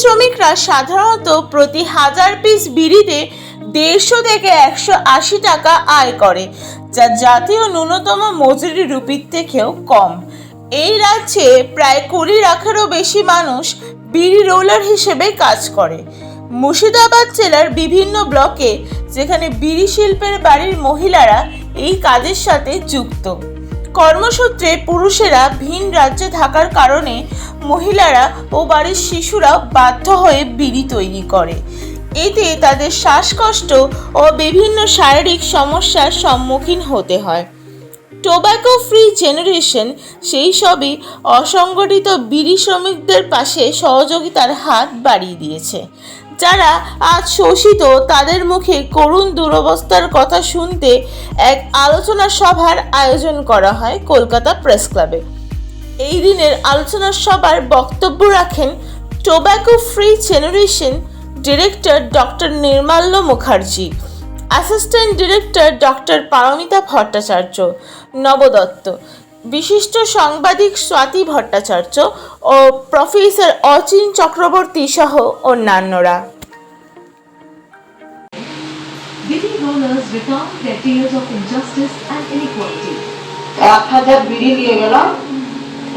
শ্রমিকরা সাধারণত প্রতি হাজার পিস বিড়িতে দেড়শো থেকে একশো আশি টাকা আয় করে, যা জাতীয় ন্যূনতম মজুরি রুপির থেকেও কম। এই রাজ্যে প্রায় কুড়ি লাখেরও বেশি মানুষ বিড়ি রোলার হিসেবে কাজ করে। মুর্শিদাবাদ জেলার বিভিন্ন ব্লকে যেখানে বিড়ি শিল্পের বাড়ির মহিলারা এই কাজের সাথে যুক্ত। কর্মসূত্রে পুরুষেরা ভিন রাজ্যে থাকার কারণে মহিলারা ও বাড়ির শিশুরা বাধ্য হয়ে বিড়ি তৈরি করে। এতে তাদের শ্বাসকষ্ট ও বিভিন্ন শারীরিক সমস্যার সম্মুখীন হতে হয়। টোব্যাকো ফ্রি জেনারেশন সেই সবই অসংগঠিত বিড়ি শ্রমিকদের পাশে সহযোগিতার হাত বাড়িয়ে দিয়েছে। যারা আজ শোষিত, তাদের মুখে করুণ দুরবস্থার কথা শুনতে এক আলোচনা সভার আয়োজন করা হয় কলকাতা প্রেস ক্লাবে। এই দিনের আলোচনা সভার বক্তব্য রাখেন tobacco free generation director doctor Nirmalya Mukherjee, assistant director doctor Paromita Bhattacharya Nabadatta. বিশিষ্ট সাংবাদিক স্বাতি ভট্টাচার্য ও প্রফেসর অচিন চক্রবর্তী সহ অন্যান্যরা। Bidding rollers recount their tales of injustice and inequality. এক হাজার বিড়ি নিয়ে গেলাম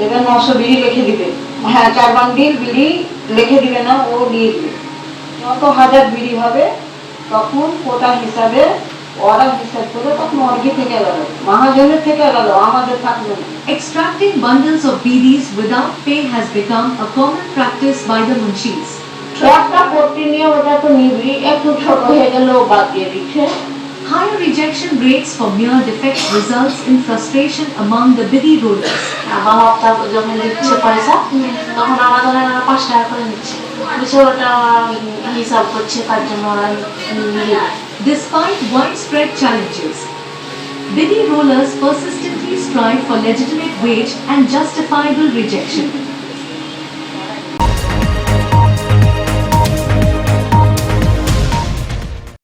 এবার নশো বিড়ি লিখে দিবে। হ্যাঁ চার বান্ডিল বিড়ি লিখে দিবে না ও নিয়ে দিবে যত হাজার বিড়ি হবে তখন কোটা হিসাবে ওরা হিসাব করে তখন অর্গি থেকে গেল মহাজনের থেকে আমাদের থাকবে না Extracting bundles of BDs without pay has become a common practice by the munchies. একটা পট্টি নিয়ে ওটা তো নিবি একটু ছোট হয়ে গেলে বাদ দিয়ে দিচ্ছে Higher rejection rates for mere defects results in frustration among the biddy rollers. আমার হপ্তা যখন দিচ্ছে পয়সা তখন আমাদের ওরা পাঁচ টাকা করে নিচ্ছে বুঝে ওটা হিসাব করছে তার জন্য ওরা নিয়ে নেয়। Despite widespread challenges, biddy rollers persistently strive for legitimate wage and justifiable rejection.